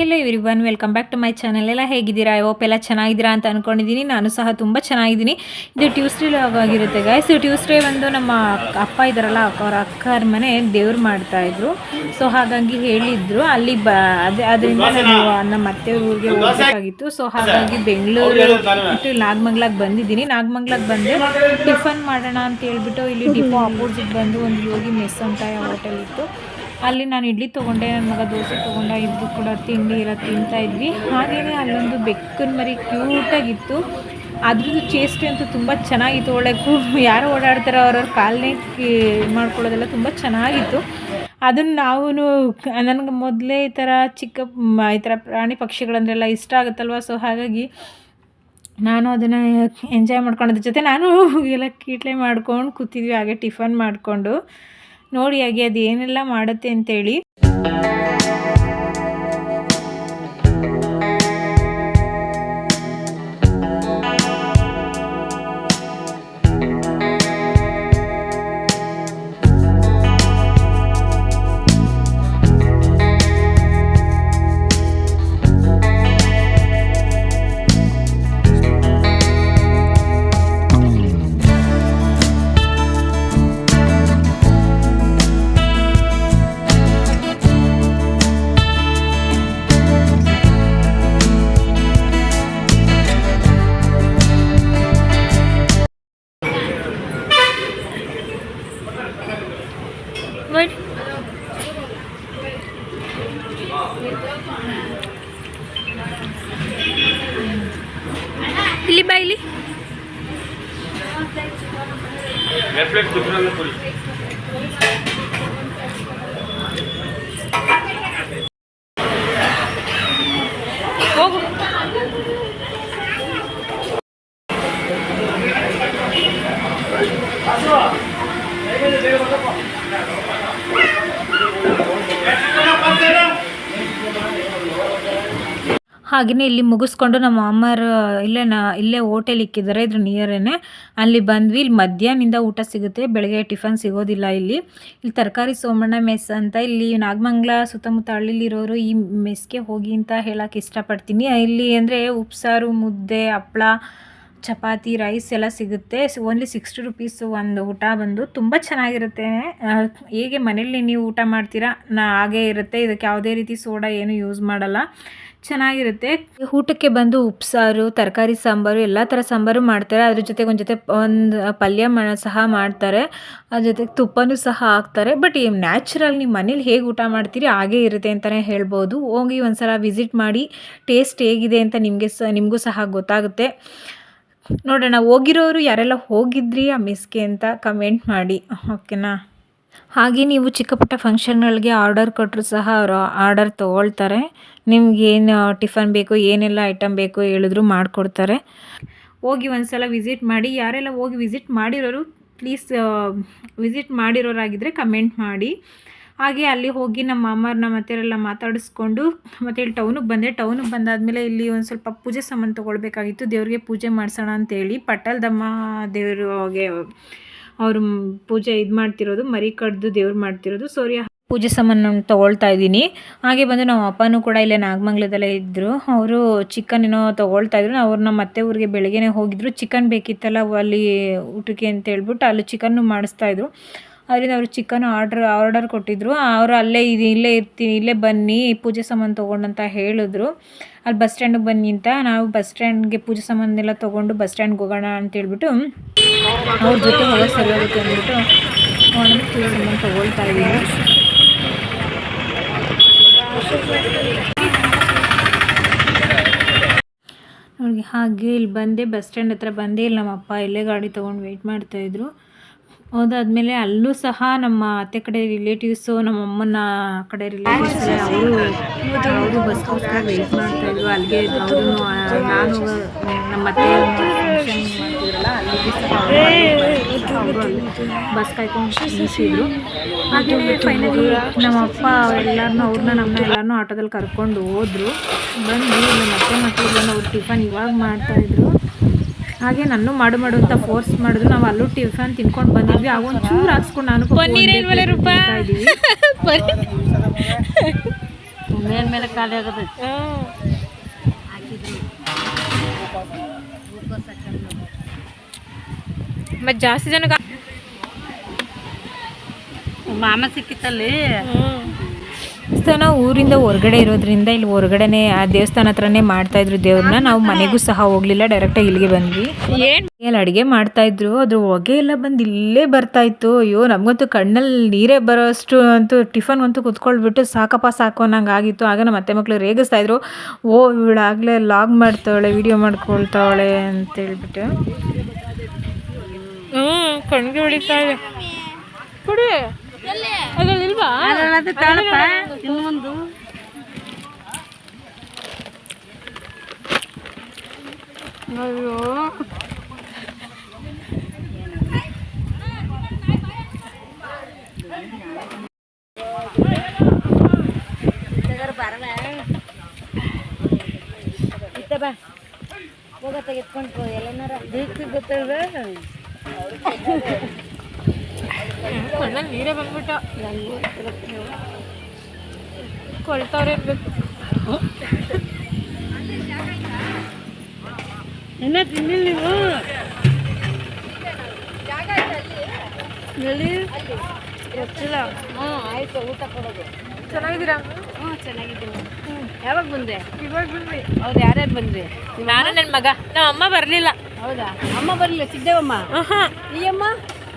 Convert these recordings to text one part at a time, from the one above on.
Hello everyone welcome back to my channel ಎಲ್ಲ ಹೇಗಿದ್ದೀರಾ? ಓಪ್ ಎಲ್ಲ ಚೆನ್ನಾಗಿದ್ದೀರಾ ಅಂತ ಅಂದ್ಕೊಂಡಿದ್ದೀನಿ ನಾನು ಸಹ ತುಂಬ ಚೆನ್ನಾಗಿದ್ದೀನಿ. ಇದು ಟ್ಯೂಸ್ಡೇ ಲಾಗ್ ಆಗಿರುತ್ತೆ ಗಾಯ್ಸ್ ಟ್ಯೂಸ್ಡೇ ಒಂದು ನಮ್ಮ ಅಪ್ಪ ಇದ್ದಾರಲ್ಲ ಅವರ ಅಕ್ಕರ ಮನೆ ದೇವ್ರು ಮಾಡ್ತಾಯಿದ್ರು ಸೊ ಹಾಗಾಗಿ ಹೇಳಿದ್ರು. ಅಲ್ಲಿ ಬ ಅದೇ ಅದರಿಂದ ನಾನು ನಮ್ಮ ಅತ್ತೆ ಊರಿಗೆ ಹೋಗಬೇಕಾಗಿತ್ತು. ಸೊ ಹಾಗಾಗಿ ಬೆಂಗಳೂರು ಬಿಟ್ಟು ನಾಗಮಂಗ್ಲಾಗ್ ಬಂದಿದ್ದೀನಿ. ನಾಗಮಂಗ್ಲಾಗ್ ಬಂದೆ ಟಿಫನ್ ಮಾಡೋಣ ಅಂತ ಹೇಳ್ಬಿಟ್ಟು ಇಲ್ಲಿ ಡಿಪೋ ಅಪೋಸಿಟ್ ಬಂದು ಒಂದು ಯೋಗಿ ಮೆಸ್ ಅಂತ ಹೋಟೆಲ್ ಇತ್ತು. ಅಲ್ಲಿ ನಾನು ಇಡ್ಲಿ ತೊಗೊಂಡೆ ನನ್ನ ಮಗ ದೋಸೆ ತೊಗೊಂಡ ಇಬ್ಬರು ಕೂಡ ತಿಂಡಿ ಎಲ್ಲ ತಿಂತಾ ಇದ್ವಿ. ಹಾಗೆಯೇ ಅಲ್ಲೊಂದು ಬೆಕ್ಕನ ಮರಿ ಕ್ಯೂಟಾಗಿತ್ತು. ಅದ್ರದ್ದು ಚೇಸ್ಟ್ ಅಂತೂ ತುಂಬ ಚೆನ್ನಾಗಿತ್ತು. ಒಳ್ಳೆ ಕೂ ಯಾರು ಓಡಾಡ್ತಾರೋ ಅವ್ರವ್ರ ಕಾಲನೇ ಮಾಡ್ಕೊಳ್ಳೋದೆಲ್ಲ ತುಂಬ ಚೆನ್ನಾಗಿತ್ತು. ಅದನ್ನು ನಾವು ನನಗೆ ಮೊದಲೇ ಈ ಥರ ಚಿಕ್ಕ ಈ ಥರ ಪ್ರಾಣಿ ಪಕ್ಷಿಗಳಂದ್ರೆಲ್ಲ ಇಷ್ಟ ಆಗುತ್ತಲ್ವ? ಸೊ ಹಾಗಾಗಿ ನಾನು ಅದನ್ನು ಎಂಜಾಯ್ ಮಾಡ್ಕೊಂಡೋದ್ರ ಜೊತೆ ನಾನು ಎಲ್ಲ ಕೀಟ್ಲೆ ಮಾಡ್ಕೊಂಡು ಕೂತಿದ್ವಿ. ಹಾಗೆ ಟಿಫನ್ ಮಾಡಿಕೊಂಡು. ನೋಡಿ ಹಾಗೆ ಅದು ಏನೆಲ್ಲ ಮಾಡುತ್ತೆ ಅಂತೇಳಿ. লেফট লেফট দুটো রান্না করি ಹಾಗೆಯೇ ಇಲ್ಲಿ ಮುಗಿಸ್ಕೊಂಡು ನಮ್ಮ ಅಮ್ಮರು ಇಲ್ಲೇ ನಾ, ಇಲ್ಲೇ ಹೋಟೆಲ್ ಇಕ್ಕಿದ್ದಾರೆ ಇದ್ರ ನಿಯರೇನೆ ಅಲ್ಲಿ ಬಂದ್ವಿ, ಇಲ್ಲಿ ಮಧ್ಯಾಹ್ನದಿಂದ ಊಟ ಸಿಗುತ್ತೆ, ಬೆಳಗ್ಗೆ ಟಿಫನ್ ಸಿಗೋದಿಲ್ಲ ಇಲ್ಲಿ. ಇಲ್ಲಿ ತರಕಾರಿ ಸೋಮಣ್ಣ ಮೆಸ್ ಅಂತ ಇಲ್ಲಿ ನಾಗಮಂಗ್ಲ ಸುತ್ತಮುತ್ತ ಹಳ್ಳಿಲಿರೋರು ಈ ಮೆಸ್ಗೆ ಹೋಗಿ ಅಂತ ಹೇಳಕ್ಕೆ ಇಷ್ಟಪಡ್ತೀನಿ. ಇಲ್ಲಿ ಅಂದರೆ ಉಪ್ಸಾರು, ಮುದ್ದೆ ಹಪ್ಪಳ ಚಪಾತಿ ರೈಸ್ ಎಲ್ಲ ಸಿಗುತ್ತೆ. ಓನ್ಲಿ ಸಿಕ್ಸ್ಟಿ ರುಪೀಸ್ ಒಂದು ಊಟ ಬಂದು ತುಂಬ ಚೆನ್ನಾಗಿರುತ್ತೆ. ಹೇಗೆ ಮನೇಲಿ ನೀವು ಊಟ ಮಾಡ್ತೀರಾ? ನಾ, ಹಾಗೇ ಇರುತ್ತೆ. ಇದಕ್ಕೆ ಯಾವುದೇ ರೀತಿ ಸೋಡಾ ಏನು ಯೂಸ್ ಮಾಡಲ್ಲ. ಚೆನ್ನಾಗಿರುತ್ತೆ. ಊಟಕ್ಕೆ ಬಂದು ಉಪ್ಸಾರು ತರಕಾರಿ ಸಾಂಬಾರು, ಎಲ್ಲ ಥರ ಸಾಂಬಾರು ಮಾಡ್ತಾರೆ. ಅದ್ರ ಜೊತೆಗೆ ಒಂದು ಜೊತೆ ಒಂದು ಪಲ್ಯ ಮಾ ಸಹ ಮಾಡ್ತಾರೆ. ಅದ್ರ ಜೊತೆಗೆ ತುಪ್ಪನೂ ಸಹ ಹಾಕ್ತಾರೆ. ಬಟ್ ಈ ನ್ಯಾಚುರಲ್ ನಿಮ್ಮ ಮನೇಲಿ ಹೇಗೆ ಊಟ ಮಾಡ್ತೀರಿ ಹಾಗೇ ಇರುತ್ತೆ ಅಂತಲೇ ಹೇಳ್ಬೋದು. ಹೋಗಿ ಒಂದ್ಸಲ ವಿಸಿಟ್ ಮಾಡಿ ಟೇಸ್ಟ್ ಹೇಗಿದೆ ಅಂತ ನಿಮಗೆ ಸ, ನಿಮಗೂ ಸಹ ಗೊತ್ತಾಗುತ್ತೆ. ನೋಡೋಣ, ಹೋಗಿರೋರು ಯಾರೆಲ್ಲ ಹೋಗಿದ್ರಿ ಆ ಮಿಸ್ಗೆ ಅಂತ ಕಮೆಂಟ್ ಮಾಡಿ. ಓಕೆನಾ ಹಾಗೆ ನೀವು ಚಿಕ್ಕ ಪುಟ್ಟ ಫಂಕ್ಷನ್ಗಳಿಗೆ ಆರ್ಡರ್ ಕೊಟ್ಟರು ಸಹ ಅವರು ಆರ್ಡರ್ ತೊಗೊಳ್ತಾರೆ. ನಿಮ್ಗೆ ಏನು ಟಿಫನ್ ಬೇಕು, ಏನೆಲ್ಲ ಐಟಮ್ ಬೇಕು ಹೇಳಿದ್ರು ಮಾಡಿಕೊಡ್ತಾರೆ. ಹೋಗಿ ಒಂದ್ಸಲ ವಿಸಿಟ್ ಮಾಡಿ, ಯಾರೆಲ್ಲ ಹೋಗಿ ವಿಸಿಟ್ ಮಾಡಿರೋರು, ಪ್ಲೀಸ್ ವಿಸಿಟ್ ಮಾಡಿರೋರಾಗಿದ್ದರೆ ಕಮೆಂಟ್ ಮಾಡಿ. ಹಾಗೆ ಅಲ್ಲಿ ಹೋಗಿ ನಮ್ಮ ಮಾಮವ್ರನ್ನ ಮತ್ತೆಲ್ಲ ಮಾತಾಡಿಸ್ಕೊಂಡು, ಮತ್ತು ಇಲ್ಲಿ ಟೌನಿಗೆ ಬಂದೆ. ಟೌನಿಗೆ ಬಂದಾದಮೇಲೆ ಇಲ್ಲಿ ಒಂದು ಸ್ವಲ್ಪ ಪೂಜೆ ಸಾಮಾನು ತೊಗೊಳ್ಬೇಕಾಗಿತ್ತು. ದೇವರಿಗೆ ಪೂಜೆ ಮಾಡಿಸೋಣ ಅಂತೇಳಿ. ಪಟ್ಟಲ್ದಮ್ಮ ದೇವ್ರಿಗೆ ಅವರು ಪೂಜೆ ಇದು ಮಾಡ್ತಿರೋದು, ಮರಿ ಕಡ್ದು ದೇವ್ರು ಮಾಡ್ತಿರೋದು ಸೂರ್ಯ ಪೂಜೆ ಸಾಮಾನು ತಗೊಳ್ತಾ ಇದ್ದೀನಿ. ಹಾಗೆ ಬಂದು ನಮ್ಮ ಅಪ್ಪನೂ ಕೂಡ ಇಲ್ಲೇ ನಾಗಮಂಗ್ಲದಲ್ಲೇ ಇದ್ದರು ಅವರು ಚಿಕನ್ ಏನೋ ತೊಗೊಳ್ತಾ ಇದ್ರು. ನಮ್ಮ ಮತ್ತೆ ಊರಿಗೆ ಬೆಳಗ್ಗೆನೇ ಹೋಗಿದ್ರು. ಚಿಕನ್ ಬೇಕಿತ್ತಲ್ಲ ಅಲ್ಲಿ ಊಟಕ್ಕೆ ಅಂತ ಹೇಳ್ಬಿಟ್ಟು ಅಲ್ಲಿ ಚಿಕನ್ನು ಮಾಡಿಸ್ತಾ ಇದ್ರು. ಅದರಿಂದ ಅವರು ಚಿಕನ್ ಆರ್ಡ್ರ್, ಆರ್ಡರ್ ಕೊಟ್ಟಿದ್ದರು ಅವರು ಅಲ್ಲೇ ಇದು, ಇಲ್ಲೇ ಇರ್ತೀನಿ, ಇಲ್ಲೇ ಬನ್ನಿ, ಪೂಜೆ ಸಾಮಾನು ತೊಗೊಂಡಂತ ಹೇಳಿದ್ರು. ಅಲ್ಲಿ ಬಸ್ ಸ್ಟ್ಯಾಂಡಿಗೆ ಬನ್ನಿ ಅಂತ ನಾವು ಬಸ್ ಸ್ಟ್ಯಾಂಡ್ಗೆ ಪೂಜೆ ಸಾಮಾನೆಲ್ಲ ತೊಗೊಂಡು ಬಸ್ ಸ್ಟ್ಯಾಂಡ್ಗೆ ಹೋಗೋಣ ಅಂತ ಹೇಳ್ಬಿಟ್ಟು ಅವ್ರ ಜೊತೆ ಹೋಗೋ ಸರಿ ಹೋಗುತ್ತೆ ಅಂದ್ಬಿಟ್ಟು ಪೂಜೆ ಸಾಮಾನು ತೊಗೊಳ್ತಾ ಇದ್ದೀನಿ ಹಾಗೆ ಇಲ್ಲಿ ಬಂದೆ, ಬಸ್ ಸ್ಟ್ಯಾಂಡ್ ಹತ್ರ ಬಂದೆ ಇಲ್ಲಿ ನಮ್ಮ ಅಪ್ಪ ಇಲ್ಲೇ ಗಾಡಿ ತೊಗೊಂಡು ವೆಯ್ಟ್ ಮಾಡ್ತಾಯಿದ್ರು ಅದಾದಮೇಲೆ ಅಲ್ಲೂ ಸಹ ನಮ್ಮ ಅತ್ತೆ ಕಡೆ ರಿಲೇಟಿವ್ಸು ನಮ್ಮ ಅಮ್ಮನ ಕಡೆ ರಿಲೇಟಿವ್ಸ್ ಅವರು ಅವರು ಬಸ್ಗೋಸ್ಕರ ವೆಯ್ಟ್ ಮಾಡ್ತಾಯಿದ್ರು ಅಲ್ಲಿಗೆ ನಾನು ನಮ್ಮ ಅತ್ತೆ ಬಸ್ ಕಾಯ್ಕೊಂಡು ನಿಲ್ಲಿಸಿದ್ರು ಫೈನಲಿ ನಮ್ಮ ಅಪ್ಪ ಎಲ್ಲರನ್ನೂ ಅವ್ರನ್ನ ನಮ್ಮನ್ನ ಎಲ್ಲರನ್ನೂ ಆಟೋದಲ್ಲಿ ಕರ್ಕೊಂಡು ಹೋದ್ರು. ಬಂದು ನಮ್ಮ ಅತ್ತೆ ಮಕ್ಕಳಿಗೆಲ್ಲ ಅವ್ರು ಟಿಫನ್ ಇವಾಗ ಮಾಡ್ತಾಯಿದ್ರು ಹಾಗೆ ನಾನು ಮಾಡು ಮಾಡು ಅಂತ ಫೋರ್ಸ್ ಮಾಡಿದ್ರು. ನಾವು ಅಲ್ಲೂ ಟಿಫನ್ ತಿನ್ಕೊಂಡು ಬಂದಿದ್ವಿ. ಆಗ ಒಂದು ಚೂರು ಹಾಕ್ಸ್ಕೊಂಡು ನಾನು ಮೇಲೆ ಖಾಲಿ ಆಗುತ್ತೆ. ಮತ್ತು ಜಾಸ್ತಿ ಜನಕ್ಕೆ ಮಾಮ ಸಿಕ್ಕಿತ್ತಲ್ಲಿ. ದೇವಸ್ಥಾನ ಊರಿಂದ ಹೊರಗಡೆ ಇರೋದ್ರಿಂದ ಇಲ್ಲಿ ಹೊರಗಡೆನೆ ಆ ದೇವಸ್ಥಾನ ಹತ್ರನೇ ಮಾಡ್ತಾ ಇದ್ರು ದೇವ್ರನ್ನ ನಾವು ಮನೆಗೂ ಸಹ ಹೋಗ್ಲಿಲ್ಲ ಡೈರೆಕ್ಟಾಗಿ ಇಲ್ಲಿಗೆ ಬಂದ್ವಿ. ಏನ್? ಅಲ್ಲಿ ಅಡುಗೆ ಮಾಡ್ತಾ ಇದ್ರು ಅದ್ರ ಹೊಗೆ ಎಲ್ಲ ಬಂದು ಇಲ್ಲೇ ಬರ್ತಾ ಇತ್ತು. ಅಯ್ಯೋ ನಮಗಂತೂ ಕಣ್ಣಲ್ಲಿ ನೀರೇ ಬರೋಷ್ಟು ಅಂತೂ ಟಿಫನ್ ಅಂತೂ ಕುತ್ಕೊಳ್ಬಿಟ್ಟು ಸಾಕಪ್ಪ ಸಾಕು ಅನ್ನಂಗೆ ಆಗಿತ್ತು ಆಗ ನಮ್ಮ ಅತ್ತೆ ಮಕ್ಕಳು ರೇಗಿಸ್ತಾ ಇದ್ರು ಓ ಇವಳಾಗಲೇ ಲಾಗ್ ಮಾಡ್ತಾವಳೆ ವಿಡಿಯೋ ಮಾಡ್ಕೊಳ್ತಾವಳೆ ಅಂತ ಹೇಳ್ಬಿಟ್ಟು. ಹ್ಞೂ ಕಣ್ಗೆ ಹೊಡಿತಾ ಇದೆ. ಕುಡಿ. ಅದ್ರಲ್ಲಿ ಇಲ್ವಾ ಅದು ತಾಳಪ್ಪ ಇನ್ನು ಒಂದು. ಅಯ್ಯೋ. ಬಾ. ಹೋಗ ತೆಗೆದ್ಕೊಂಡು ಎಲ್ಲನಾರ. ದೀಕ್ಷೆ ಗೊತ್ತದ ಕಣ್ಣಲ್ಲಿ ನೀರೇ ಬಂದ್ಬಿಟ್ಟ ಕೊಳ್ತವ್ರೆ ಇರ್ಬೇಕು. ಇನ್ನ ತಿನ್ನಿಲ್ಲ ನೀವು? ಹೇಳಿ. ಗೊತ್ತಿಲ್ಲ. ಹ್ಞೂ ಆಯ್ತು ಊಟ ಕೊಡೋದು. ಚೆನ್ನಾಗಿದ್ದೀರಾ? ಹ್ಞೂ ಚೆನ್ನಾಗಿದ್ದೀನಿ. ಯಾವಾಗ ಬಂದೆ ಇವಾಗ ಬಂದ್ವಿ. ಹೌದು ಯಾರ್ಯಾರು ಬಂದ್ರಿ? ನಾನು ನನ್ನ ಮಗ. ನಮ್ಮ ಅಮ್ಮ ಬರಲಿಲ್ಲ. ಹೌದಾ? ಅಮ್ಮ ಬರಲಿಲ್ಲ ಸಿದ್ದೇವಮ್ಮ ಹಾಂ ಈ ಅಮ್ಮ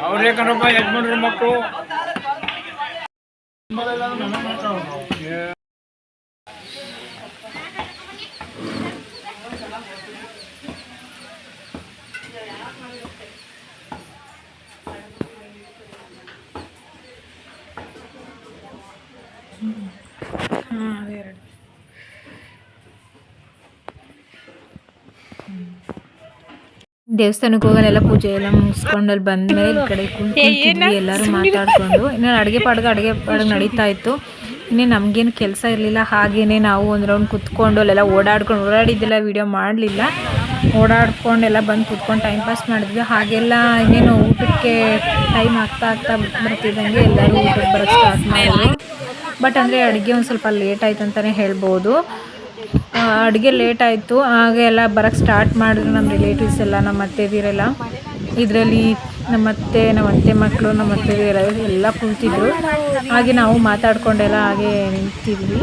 ಅವ್ರೇ ಕಣಪ್ಪ ಯಜಮಾನ್ರ ಮಕ್ಕಳು. ಹಾಂ ದೇವಸ್ಥಾನಕ್ಕೆ ಹೋಗೋನೆಲ್ಲ ಪೂಜೆ ಎಲ್ಲ ಮುಗಿಸ್ಕೊಂಡು ಅಲ್ಲಿ ಬಂದ್ಮೇಲೆ ಈ ಕಡೆ ಕುಂತಿದ್ವಿ ಎಲ್ಲರೂ ಮಾತಾಡಿಕೊಂಡು. ಇನ್ನು ಅಡುಗೆ ಪಾಡ್ಗೆ ಅಡುಗೆ ಪಾಡ್ಗೆ ನಡೀತಾ ಇತ್ತು. ಇನ್ನೇ ನಮಗೇನು ಕೆಲಸ ಇರಲಿಲ್ಲ ಹಾಗೇ ನಾವು ಒಂದು ರೌಂಡ್ ಕುತ್ಕೊಂಡು ಅಲ್ಲೆಲ್ಲ ಓಡಾಡ್ಕೊಂಡು ಓಡಾಡಿದ್ದೆಲ್ಲ ವೀಡಿಯೋ ಮಾಡಲಿಲ್ಲ. ಓಡಾಡ್ಕೊಂಡೆಲ್ಲ ಬಂದು ಕುತ್ಕೊಂಡು ಟೈಮ್ ಪಾಸ್ ಮಾಡಿದ್ವಿ. ಹಾಗೆಲ್ಲ ಇನ್ನೇನು ಊಟಕ್ಕೆ ಟೈಮ್ ಆಗ್ತಾ ಆಗ್ತಾ ಬರ್ತಿದ್ದಂಗೆ ಎಲ್ಲರೂ ಊಟಕ್ಕೆ ಬರೋಕ್ಕೆ ಸ್ಟಾರ್ಟ್ ಮಾಡಿದ್ವಿ ಬಟ್ ಅಂದರೆ ಅಡುಗೆ ಒಂದು ಸ್ವಲ್ಪ ಲೇಟ್ ಆಯ್ತು ಅಂತಲೇ ಹೇಳ್ಬೋದು. ಅಡುಗೆ ಲೇಟ್ ಆಯಿತು. ಹಾಗೆ ಎಲ್ಲ ಬರೋಕ್ಕೆ ಸ್ಟಾರ್ಟ್ ಮಾಡಿದ್ರು ನಮ್ಮ ರಿಲೇಟಿವ್ಸ್ ಎಲ್ಲ ನಮ್ಮ ಅತ್ತೆದಿರೆಲ್ಲ. ಇದರಲ್ಲಿ ನಮ್ಮ ಅತ್ತೆ ನಮ್ಮ ಅತ್ತೆ ಮಕ್ಕಳು ನಮ್ಮ ಅತ್ತೆದಿರ ಎಲ್ಲ ಕೂತಿದ್ರು. ಹಾಗೆ ನಾವು ಮಾತಾಡ್ಕೊಂಡೆಲ್ಲ ಹಾಗೆ ನಿಂತಿದ್ವಿ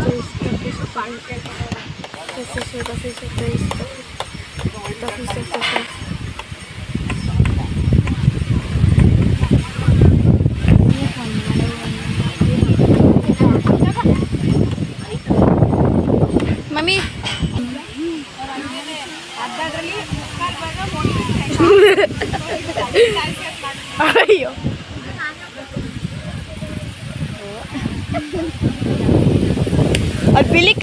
ಮಮ್ಮಿ ಅಯ್ಯೋ ಅದು ಬಿಳಿ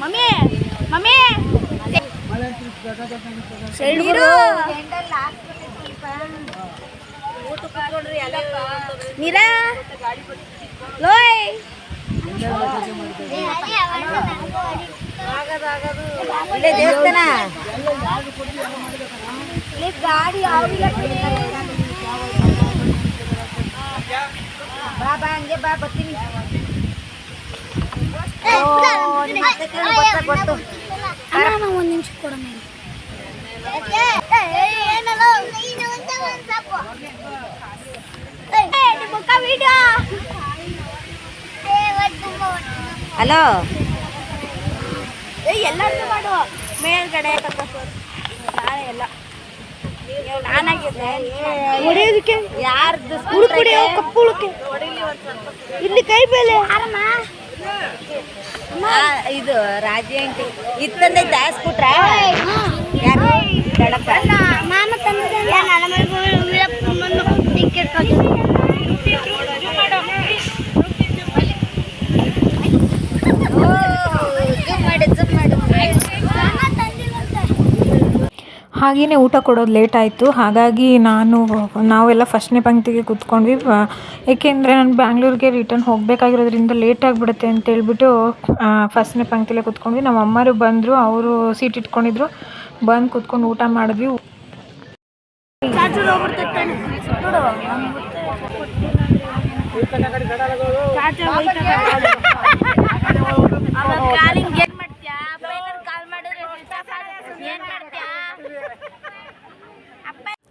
ಮಮ್ಮಿ ಮಮ್ಮಿ ನೀರು. ನೀರಾ ಲೋಯ್. ಇಲ್ಲೇ ದೇವಸ್ಥಾನ. ಗಾಡಿ ಬಾ ಬಾ ಹಂಗೆ ಬಾ ಬರ್ತೀನಿ. ಗೊತ್ತಾ ಒಂದು ನಿಮಿಷ ಕೊಡೋಣ ಹಲೋ. ಎಲ್ಲಾರು ಮಾಡು. ಮೇಲ್ಗಡೆ ನಾಳೆ ಎಲ್ಲ. ನಾನಾಗಿದ್ದೆ ಯಾರ್ದು ಕುಡಿಯೋ ಕಪ್ಪು ಹುಡುಕಿ ಇಲ್ಲಿ ಕೈ ಮೇಲೆ. ಇದು ರಾಜಿ ಅಂಟಿ ಇತ್ತಂದೈತ ಸ್ಕೂಟ್ರ ಯಾರು? ಮಾಮ ತಂದಿದ್ದೆ ನನ್ನ ಮನೆ ಟಿಕೆಟ್ ಜೂಮ್ ಮಾಡಿ ಜೂಮ್ ಮಾಡಿ ಹಾಗೆಯೇ ಊಟ ಕೊಡೋದು ಲೇಟ್ ಆಯಿತು. ಹಾಗಾಗಿ ನಾನು, ನಾವೆಲ್ಲ ಫಸ್ಟ್ನೇ ಪಂಕ್ತಿಗೆ ಕೂತ್ಕೊಂಡ್ವಿ. ಏಕೆಂದರೆ ನಾನು ಬ್ಯಾಂಗ್ಳೂರಿಗೆ ರಿಟರ್ನ್ ಹೋಗಬೇಕಾಗಿರೋದ್ರಿಂದ ಲೇಟ್ ಆಗಿಬಿಡುತ್ತೆ ಅಂತ ಹೇಳ್ಬಿಟ್ಟು ಫಸ್ಟ್ನೇ ಪಂಕ್ತಿಲೇ ಕೂತ್ಕೊಂಡ್ವಿ. ನಮ್ಮ ಅಮ್ಮರು ಬಂದರು, ಅವರು ಸೀಟ್ ಇಟ್ಕೊಂಡಿದ್ರು. ಬಂದು ಕೂತ್ಕೊಂಡು ಊಟ ಮಾಡಿದ್ವಿ.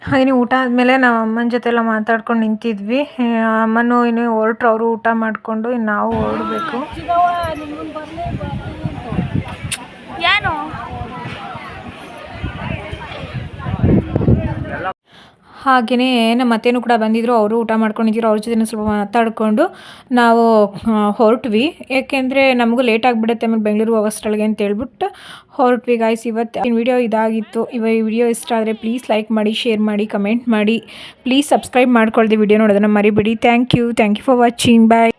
ಹಾಗೆಯೇ ಊಟ ಆದಮೇಲೆ ನಾವು ಅಮ್ಮನ ಜೊತೆ ಎಲ್ಲ ಮಾತಾಡ್ಕೊಂಡು ನಿಂತಿದ್ವಿ. ಅಮ್ಮನೂ ಇನ್ನೂ ಹೊರಟ್ರು, ಅವರು ಊಟ ಮಾಡಿಕೊಂಡು ಇನ್ನು ನಾವು ಹೊರಡಬೇಕು ಏನು ಹಾಗೆಯೇ ನಮ್ಮ ಅತ್ತೆನೂ ಕೂಡ ಬಂದಿದ್ದರು ಅವರು ಊಟ ಮಾಡ್ಕೊಂಡಿದ್ರು, ಅವ್ರ ಜೊತೆ ಸ್ವಲ್ಪ ಮಾತಾಡಿಕೊಂಡು ನಾವು ಹೊರಟ್ವಿ. ಏಕೆಂದರೆ ನಮಗೂ ಲೇಟ್ ಆಗಿಬಿಡುತ್ತೆ ಆಮೇಲೆ ಬೆಂಗಳೂರು ಹೋಗೋಷ್ಟರೊಳಗೆ ಅಂತ ಹೇಳ್ಬಿಟ್ಟು ಹೊರಟ್ವಿ ಗಾಯ್ಸ್ ಇವತ್ತು ವಿಡಿಯೋ ಇದಾಗಿತ್ತು? ಇವ ಈ ವಿಡಿಯೋ ಇಷ್ಟ ಆದರೆ ಪ್ಲೀಸ್ ಲೈಕ್ ಮಾಡಿ ಶೇರ್ ಮಾಡಿ ಕಮೆಂಟ್ ಮಾಡಿ. ಪ್ಲೀಸ್ ಸಬ್ಸ್ಕ್ರೈಬ್ ಮಾಡ್ಕೊಳ್ದೆ ವಿಡಿಯೋ ನೋಡೋದನ್ನು ಮರಿಬೇಡಿ. Thank you thank you for watching bye